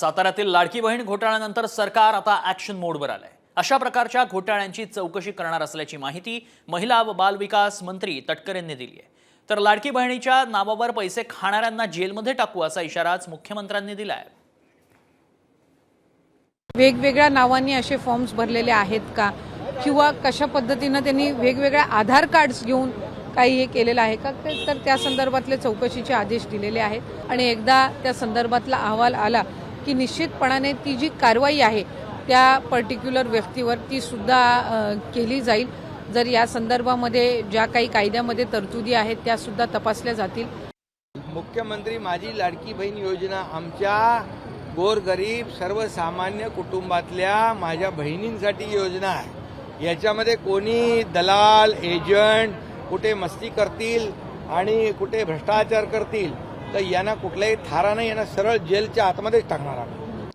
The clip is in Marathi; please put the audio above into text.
साताऱ्यातील लाडकी बहीण घोटाळ्यानंतर सरकार आता ऍक्शन मोडवर आलंय. अशा प्रकारच्या घोटाळ्यांची चौकशी करणार असल्याची माहिती महिला व बालविकास मंत्री तटकरेंनी दिली आहे. तर लाडकी बहिणीच्या नावावर पैसे खाणाऱ्यांना जेलमध्ये टाकू असा इशाराच मुख्यमंत्र्यांनी दिला आहे वेगवेगळ्या नावांनी असे फॉर्म्स भरलेले आहेत का? किंवा कशा पद्धतीनं त्यांनी वेगवेगळ्या आधार कार्ड्स घेऊन काही हे केलेलं आहे का? ते- तर त्या संदर्भातले चौकशीचे आदेश दिलेले आहेत. आणि एकदा त्या संदर्भातला अहवाल आला की निश्चितपणाने ती जी कारवाई आहे त्या पर्टिक्युलर व्यक्तीवर ती सुद्धा केली जाईल. जर या संदर्भामध्ये ज्या काही कायद्यामध्ये तरतुदी आहेत त्या सुद्धा तपासल्या जातील. मुख्यमंत्री माझी लाडकी बहीण योजना आमच्या गोरगरीब सर्वसामान्य कुटुंबातल्या माझ्या बहिणींसाठी योजना आहे. याच्यामध्ये कोणी दलाल एजंट कुठे मस्ती करतील आणि कुठे भ्रष्टाचार करतील तर यांना कुठल्याही थारानं यांना सरळ जेलच्या आतमध्येच टाकणार आम्ही.